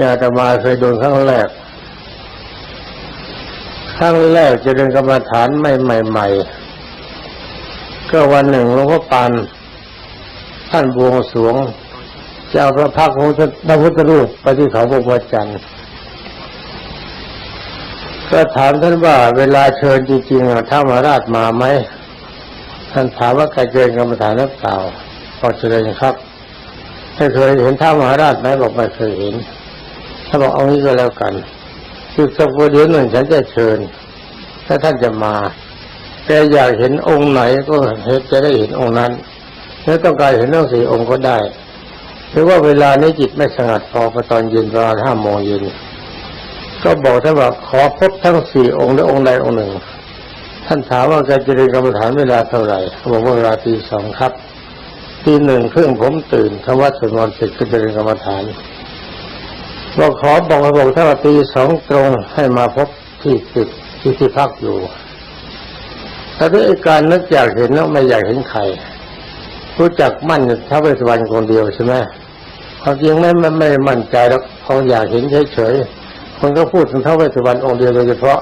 ที่อาตมาเคยโดนครั้งแรก ครั้งแรกจะเดินกรรมฐานไม่ใหม่ๆ ก็วันหนึ่งหลวงพ่อปานท่านบวงสวงจะเอาพระพักตร์ของพระพุทธรูปไปที่เขาพระจันทร์ก็ถามท่านว่าเวลาเชิญจริงๆอะถ้ามาราชมาไหมท่านถามว่าการเชิญกรรมฐานหรือเปล่าพอเชิญครับไม่เคยเห็นท่ามหาราชไหมบอกไม่เคยเห็น ถ้าบอกเอางี้ก็แล้วกันคือสักวันเดียวหนึ่งฉันจะเชิญ ถ้าท่านจะมาแกอยากเห็นองค์ไหนก็เห็นจะได้เห็นองค์นั้นถ้าต้องการเห็นทั้งสี่องค์ก็ได้หรือว่าเวลานี้จิตไม่สงัดพอพอตอนเย็นประมาณห้าโมงเย็นก็บอกท่านว่าขอพบทั้งสี่องค์หรือองค์ใดองค์หนึ่ง ท่านถามว่าการเจริญกรรมฐานเวลาเท่าไหร่เขาบอกว่าเวลาตีสองครับตีหนึ่งครึ่งผมตื่นทำวัดสวดมนต์เสร็จก็เจริญกรรมฐาน กขอบอกให้บอกถ้าตีสองตรงให้มาพบที่ตึกที่ที่พักอยู่แต่ด้วยการนึกอยากเห็นแล้วไม่อยากเห็นใครรู้จักมั่นท้าวเวสวรรณคนเดียวใช่ไหมความจริงไม่ไม่ไม่มั่นใจแล้วเขาอยากเห็นเฉยๆคนก็พูดถึงท้าวเวสวรรณองค์เดียวโดยเฉพาะ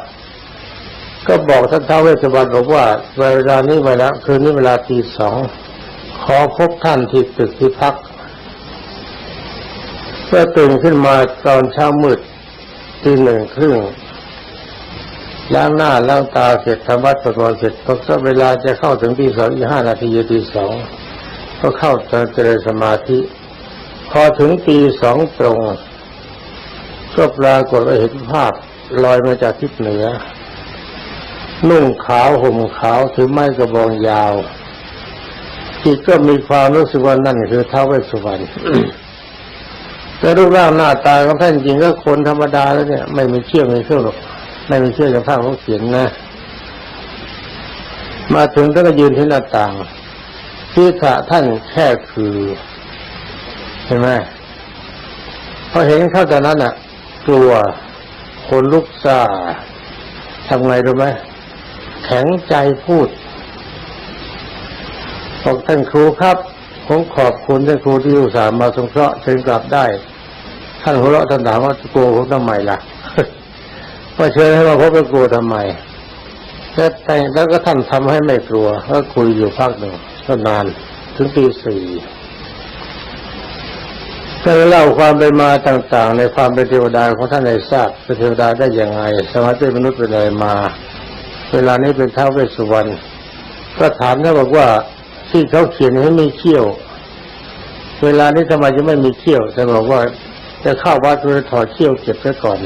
ก็บอกท่านท้าวเวสวรรณบอกว่าเวลานี้เวลาคืนนี้เวลาตีสองขอพบท่านที่ตึกที่พัก เมื่อตื่นขึ้นมาตอนเช้ามืดตีหนึ่งครึ่งล้างหน้าล้างตาเสร็จทำวัดสวดมนต์เสร็จพอเวลาจะเข้าถึงตีสองอีห้านาทีตีสองก็เข้าเจริญสมาธิ พอถึงตีสองตรง ก็ปรากฏว่าเห็นภาพลอยมาจากทิศเหนือ นุ่งขาวห่มขาวถือไม้กระบองยาวจิตก็มีความรู้สึกว่านั่นคือท้าวเวสสุวรรณ แต่รูปร่างหน้าตาของท่านจริงก็คนธรรมดาแล้วเนี่ย ไม่มีเชื่อไม่เชื่อหรอกไม่มีเชื่ออย่างภาพเขาเขียนนะ มาถึงท่านก็ยืนที่หน้าต่างที่ขะท่านแค่คือเห็นไหมพอเห็นเข้าตอนนั้นอะ กลัวคนลุกซาทำไงรู้ไหมแข็งใจพูดบอกท่านครูครับ ผมขอบคุณท่านครูที่อุตส่าห์มาสงเคราะห์เชิญกลับได้ ท่านหัวเราะท่านถามว่ากลัวผมทำไมล่ะว่าเชิญให้มาพบแล้วกลัวทำไมแล้วแต่แล้วก็ท่านทำให้ไม่กลัวก็คุยอยู่พักหนึ่งก็นานถึงตีสี่ก็เล่าความเป็นมาต่างๆ ในความเป็นเทวดาของท่านในทราบเป็นเทวดาได้ยังไง สมัยเป็นมนุษย์เป็นอะไรมา เวลานี้เป็นท้าวเวสสุวรรณก็ถามท่านบอกว่า ที่เขาเขียนให้มีเขี้ยว เวลานี้ทำไมจะไม่มีเขี้ยวท่านบอกว่าจะเข้าวัดโดถอดเขี้ยวเก็บไว้ก่อน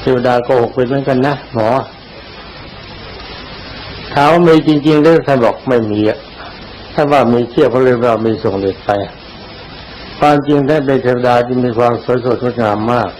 เทวดาโกหกไปเหมือนกันนะหมอถามว่ามีจริงๆหรือท่านบอกไม่มีอะถ้าว่ามีเขี้ยวเขาเลยว่ามีส่งเด็กไปความจริงท่านเป็นเทวดาที่มีความสวยสดงดงามมาก